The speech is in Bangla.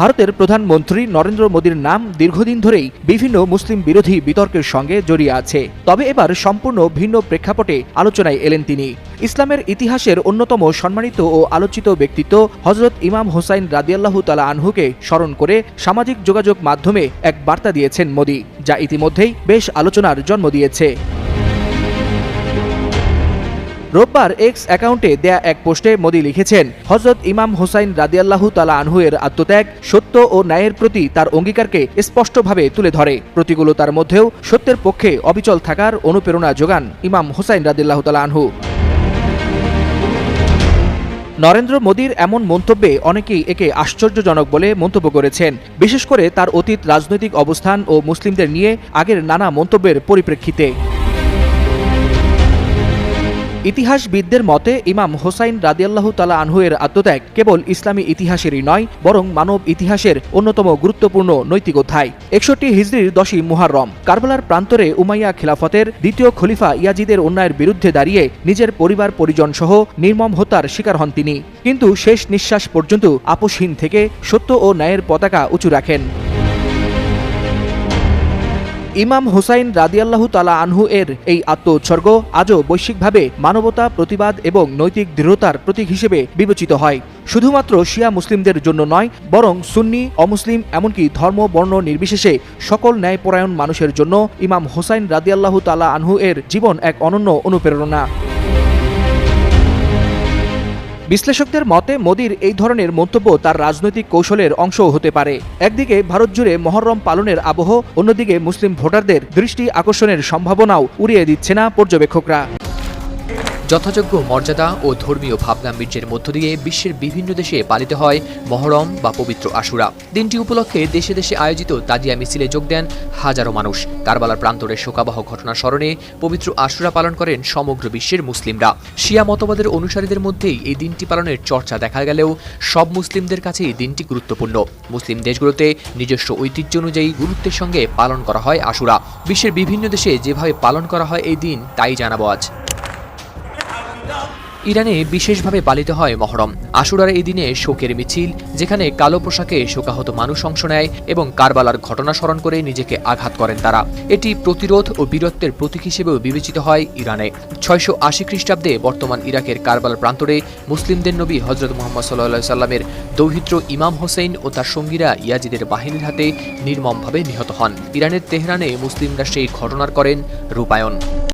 ভারতের প্রধানমন্ত্রী নরেন্দ্র মোদীর নাম দীর্ঘদিন ধরেই বিভিন্ন মুসলিম বিরোধী বিতর্কের সঙ্গে জড়িয়ে আছে। তবে এবার সম্পূর্ণ ভিন্ন প্রেক্ষাপটে আলোচনায় এলেন তিনি। ইসলামের ইতিহাসের অন্যতম সম্মানিত ও আলোচিত ব্যক্তিত্ব হজরত ইমাম হোসাইন রাদিয়াল্লাহু তালা আনহুকে স্মরণ করে সামাজিক যোগাযোগ মাধ্যমে এক বার্তা দিয়েছেন মোদী, যা ইতিমধ্যেই বেশ আলোচনার জন্ম দিয়েছে। রোববার এক্স অ্যাকাউন্টে দেয়া এক পোস্টে মোদী লিখেছেন হজরত ইমাম হোসাইন রাদিয়াল্লাহু তালা আনহুয়ের আত্মত্যাগ সত্য ও ন্যায়ের প্রতি তার অঙ্গীকারকে স্পষ্টভাবে তুলে ধরে। প্রতিকূলতার মধ্যেও সত্যের পক্ষে অবিচল থাকার অনুপ্রেরণা যোগান ইমাম হোসাইন রাদিয়াল্লাহু তালা আনহু। নরেন্দ্র মোদীর এমন মন্তব্যে অনেকেই একে আশ্চর্যজনক বলে মন্তব্য করেছেন। বিশেষ করে তার অতীত রাজনৈতিক অবস্থান ও মুসলিমদের নিয়ে আগের নানা মন্তব্যের পরিপ্রেক্ষিতে। ইতিহাসবিদদের মতে, ইমাম হোসাইন রাদিয়াল্লাহু তালা আনহুয়ের আত্মত্যাগ কেবল ইসলামী ইতিহাসেরই নয়, বরং মানব ইতিহাসের অন্যতম গুরুত্বপূর্ণ নৈতিক অধ্যায়। একষট্টি হিজড়ির দশই মুহাররম, কারবালার প্রান্তরে উমাইয়া খিলাফতের দ্বিতীয় খলিফা ইয়াজিদের অন্যায়ের বিরুদ্ধে দাঁড়িয়ে নিজের পরিবার পরিজন সহ নির্মম হত্যার শিকার হন তিনি। কিন্তু শেষ নিঃশ্বাস পর্যন্ত আপোষহীন থেকে সত্য ও ন্যায়ের পতাকা উঁচু রাখেন। ইমাম হুসাইন রাদিয়াল্লাহু তালা আনহু এর এই আত্মোৎসর্গ আজও বৈশ্বিকভাবে মানবতা, প্রতিবাদ এবং নৈতিক দৃঢ়তার প্রতীক হিসেবে বিবেচিত হয়। শুধুমাত্র শিয়া মুসলিমদের জন্য নয়, বরং সুন্নি, অমুসলিম এমনকি ধর্ম, বর্ণ নির্বিশেষে সকল ন্যায়পরায়ণ মানুষের জন্য ইমাম হোসাইন রাদিয়াল্লাহু তালা আনহু এর জীবন এক অনন্য অনুপ্রেরণা। বিশ্লেষকদের মতে, মোদীর এই ধরনের মন্তব্য তার রাজনৈতিক কৌশলের অংশও হতে পারে। একদিকে ভারত জুড়ে মহরম পালনের আবহ, অন্যদিকে মুসলিম ভোটারদের দৃষ্টি আকর্ষণের সম্ভাবনাও উড়িয়ে দিচ্ছে না পর্যবেক্ষকরা। যথাযোগ্য মর্যাদা ও ধর্মীয় ভাবগাম্ভীর্যের মধ্য দিয়ে বিশ্বের বিভিন্ন দেশে পালিত হয় মহরম বা পবিত্র আশুরা। দিনটি উপলক্ষে দেশে দেশে আয়োজিত তাজিয়া মিছিলে যোগ দেন হাজারো মানুষ। কারবালার প্রান্তরে শোকাবহ ঘটনা স্মরণে পবিত্র আশুরা পালন করেন সমগ্র বিশ্বের মুসলিমরা। শিয়া মতবাদের অনুসারীদের মধ্যেই এই দিনটি পালনের চর্চা দেখা গেলেও সব মুসলিমদের কাছে এই দিনটি গুরুত্বপূর্ণ। মুসলিম দেশগুলোতে নিজস্ব ঐতিহ্য অনুযায়ী গুরুত্বের সঙ্গে পালন করা হয় আশুরা। বিশ্বের বিভিন্ন দেশে যেভাবে পালন করা হয় এই দিন, তাই জানাব আজ। ইরানে বিশেষভাবে পালিত হয় মহরম। আশুরার এই দিনে শোকের মিছিল, যেখানে কালো পোশাকে শোকাহত মানুষ অংশ নেয় এবং কারবালার ঘটনা স্মরণ করে নিজেকে আঘাত করেন তারা। এটি প্রতিরোধ ও বীরত্বের প্রতীক হিসেবেও বিবেচিত হয় ইরানে। ছয়শো আশি খ্রিস্টাব্দে বর্তমান ইরাকের কারবালার প্রান্তরে মুসলিমদের নবী হজরত মোহাম্মদ সাল্লাহ সাল্লামের দৌহিত্র ইমাম হোসেন ও তার সঙ্গীরা ইয়াজিদের বাহিনীর হাতে নির্মমভাবে নিহত হন। ইরানের তেহরানে মুসলিমরা সেই ঘটনার করেন রূপায়ণ।